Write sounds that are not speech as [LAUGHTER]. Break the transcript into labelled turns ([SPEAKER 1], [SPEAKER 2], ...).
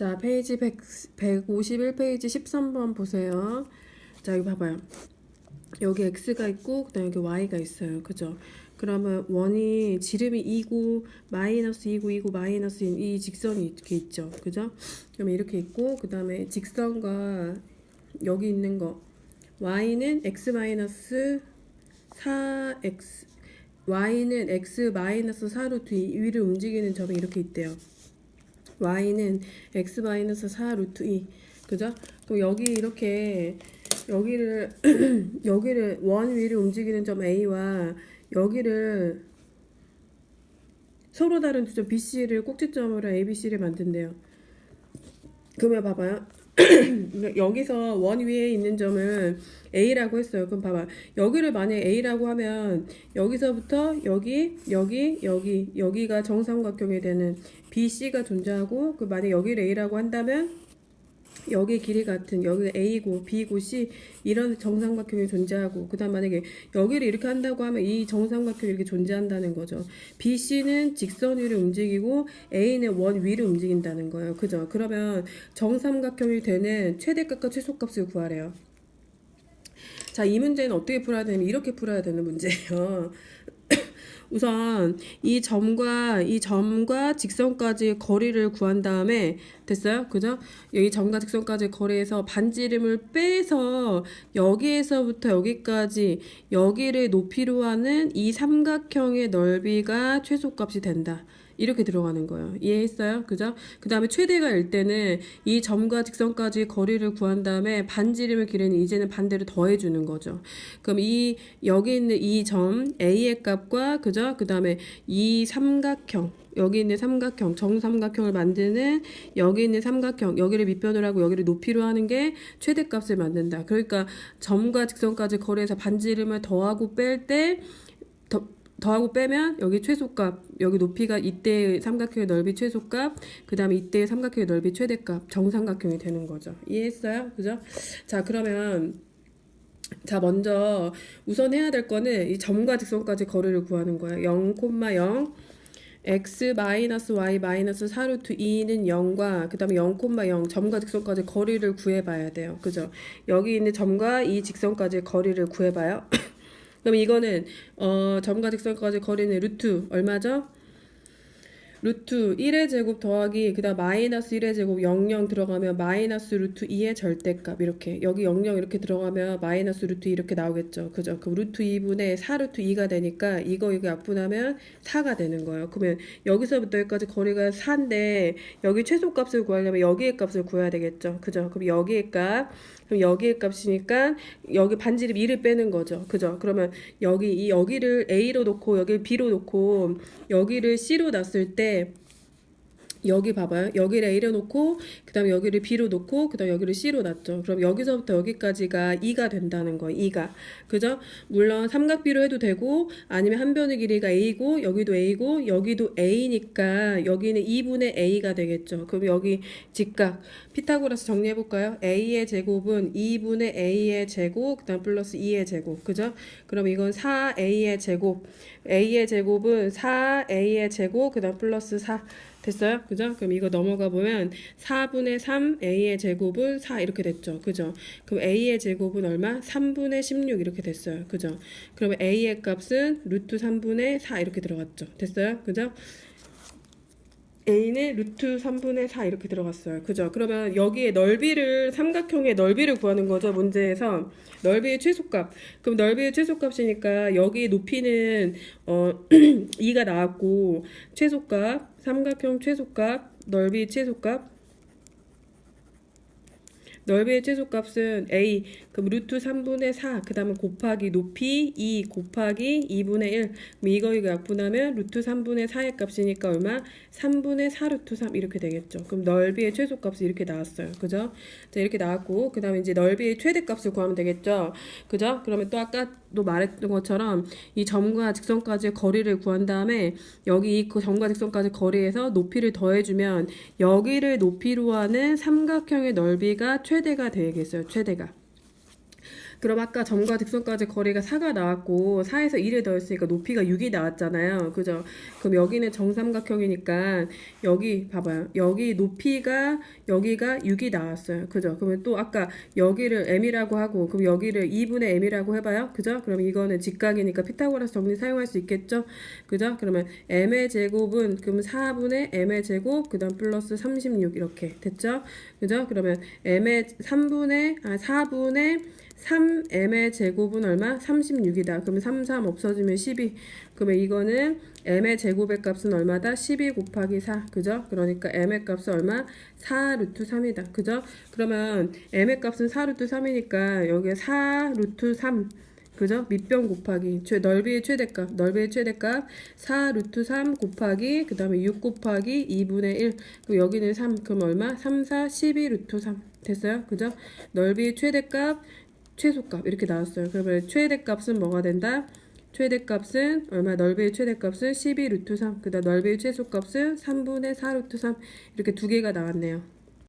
[SPEAKER 1] 자, 페이지 100, 151페이지 13번 보세요. 자, 이거 봐봐요. 여기 x가 있고 그다음에 여기 y가 있어요. 그죠? 그러면 원이 지름이 2고 마이너스 2고 2고 마이너스 이 직선이 이렇게 있죠. 그죠? 그러면 이렇게 있고 그다음에 직선과 여기 있는 거 y는 x 마이너스 4x y는 x 마이너스 4루트 2 위를 움직이는 점이 이렇게 있대요. Y는 x 마이너스 4 루트 2 그죠? 또 여기 이렇게 여기를 [CLEARS THROAT] 여기를 원 위를 움직이는 점 A와 여기를 서로 다른 두 점 BC를 꼭지점으로 ABC를 만든대요. 그러면 봐봐요. 여기서 원 위에 있는 점을 A라고 했어요. 그럼 봐봐. 여기를 만약에 A라고 하면 여기서부터 여기, 여기, 여기, 여기가 정삼각형이 되는 BC가 존재하고 그 만약 여기를 A라고 한다면 여기 길이 같은 여기가 A고 B고 C 이런 정삼각형이 존재하고 그다음 만약에 여기를 이렇게 한다고 하면 이 정삼각형이 이렇게 존재한다는 거죠. BC는 직선 위를 움직이고 A는 원 위를 움직인다는 거예요. 그죠? 그러면 정삼각형이 되는 최대값과 최소값을 구하래요. 자, 이 문제는 어떻게 풀어야 되냐면 이렇게 풀어야 되는 문제예요. [LAUGHS] 우선 이 점과 이 점과 직선까지 거리를 구한 다음에 됐어요? 그죠? 여기 점과 직선까지 거리에서 반지름을 빼서 여기에서부터 여기까지 여기를 높이로 하는 이 삼각형의 넓이가 최소값이 된다. 이렇게 들어가는 거예요. 이해했어요? 그죠? 그 다음에 최대가 일 때는 이 점과 직선까지 거리를 구한 다음에 반지름의 길이는 이제는 반대로 더해주는 거죠. 그럼 이 여기 있는 이 점 A의 값과 그죠? 그 다음에 이 삼각형 여기 있는 삼각형 정삼각형을 만드는 여기 있는 삼각형 여기를 밑변을 하고 여기를 높이로 하는 게 최대값을 만든다. 그러니까 점과 직선까지 거리에서 반지름을 더하고 뺄 때 더하고 빼면 여기 최소값 여기 높이가 이때의 삼각형의 넓이 최소값 그 다음에 이때의 삼각형의 넓이 최대값 정삼각형이 되는 거죠. 이해했어요? 그죠? 자 그러면 자 먼저 우선 해야 될 거는 이 점과 직선까지 거리를 구하는 거예요. 0,0 x 마이너스 y 마이너스 4루트 2는 0과 그 다음에 0,0 점과 직선까지 거리를 구해봐야 돼요. 그죠? 여기 있는 점과 이 직선까지 거리를 구해봐요. [COUGHS] 그럼 이거는 어, 점과 직선까지 거리는 루트 얼마죠? 루트 1의 제곱 더하기 그다음 마이너스 1의 제곱 00 들어가면 마이너스 루트 2의 절대값 이렇게. 여기 00 이렇게 들어가면 마이너스 루트 2 이렇게 나오겠죠. 그죠? 그 루트 2분의 4 루트 2가 되니까 이거 여기 약분하면 4가 되는 거예요. 그러면 여기서부터 여기까지 거리가 4인데 여기 최소값을 구하려면 여기의 값을 구해야 되겠죠. 그죠? 그럼 여기의 값. 그럼 여기의 값이니까 여기 반지름 2를 빼는 거죠. 그죠? 그러면 여기 이 여기를 A로 놓고 여기를 B로 놓고 여기를 C로 놨을 때 que 여기 봐봐요. 여기를 A로 놓고 그 다음에 여기를 B로 놓고 그 다음에 여기를 C로 놨죠. 그럼 여기서부터 여기까지가 2가 된다는 거예요. 2가. 그죠? 물론 삼각비로 해도 되고 아니면 한 변의 길이가 A고 여기도 A고 여기도 A니까 여기는 2분의 A가 되겠죠. 그럼 여기 직각 피타고라스 정리해 볼까요? A의 제곱은 2분의 A의 제곱 그 다음 플러스 2의 제곱. 그죠? 그럼 이건 4A의 제곱 A의 제곱은 4A의 제곱 그 다음 플러스 4 됐어요? 그죠? 그럼 이거 넘어가 보면 4분의 3 a의 제곱은 4 이렇게 됐죠. 그죠? 그럼 a의 제곱은 얼마? 3분의 16 이렇게 됐어요. 그죠? 그러면 a의 값은 루트 3분의 4 이렇게 들어갔죠. 됐어요? 그죠? A는 루트 3분의 4 이렇게 들어갔어요. 그죠? 그러면 여기에 넓이를 삼각형의 넓이를 구하는 거죠. 문제에서 넓이의 최소값. 그럼 넓이의 최소값이니까 여기 높이는 어 [CLEARS THROAT] 2가 나왔고 최소값 삼각형 최소값 넓이 최소값 넓이의 최소값은 a 그럼 루트 3분의 4 그 다음에 곱하기 높이 2 곱하기 2분의 1 그럼 이거 이거 약분하면 루트 3분의 4의 값이니까 얼마? 3분의 4 루트 3 이렇게 되겠죠 그럼 넓이의 최소값이 이렇게 나왔어요 그죠? 자 이렇게 나왔고 그 다음에 이제 넓이의 최대값을 구하면 되겠죠 그죠? 그러면 또 아까 또 말했던 것처럼 이 점과 직선까지 거리를 구한 다음에 여기 그 점과 직선까지 거리에서 높이를 더해주면 여기를 높이로 하는 삼각형의 넓이가 최대가 되겠어요. 최대가. 그럼 아까 점과 직선까지 거리가 4가 나왔고 4에서 1을 더했으니까 높이가 6이 나왔잖아요. 그죠? 그럼 여기는 정삼각형이니까 여기 봐봐요. 여기 높이가 여기가 6이 나왔어요. 그죠? 그러면 또 아까 여기를 m이라고 하고 그럼 여기를 2분의 m이라고 해봐요. 그죠? 그럼 이거는 직각이니까 피타고라스 정리 사용할 수 있겠죠? 그죠? 그러면 m의 제곱은 그럼 4분의 m의 제곱 그다음 플러스 36 이렇게 됐죠? 그죠? 그러면 m의 3분의 아 4분의 3m의 제곱은 얼마? 36이다. 그러면 3, 3 없어지면 12. 그러면 이거는 m의 제곱의 값은 얼마다? 12 곱하기 4. 그죠? 그러니까 m의 값은 얼마? 4 루트 3이다. 그죠? 그러면 m의 값은 4 루트 3이니까 여기에 4 루트 3. 그죠? 밑변 곱하기 최, 넓이의 최대값 넓이의 최대값 4 루트 3 곱하기 그 다음에 6 곱하기 2분의 1 그럼 여기는 3 그럼 얼마? 3, 4, 12 루트 3 됐어요? 그죠? 넓이의 최대값 최소값 이렇게 나왔어요 그러면 최대값은 뭐가 된다? 최대값은 얼마? 넓이의 최대값은 12 루트 3 그 다음 넓이의 최소값은 3분의 4 루트 3 이렇게 두 개가 나왔네요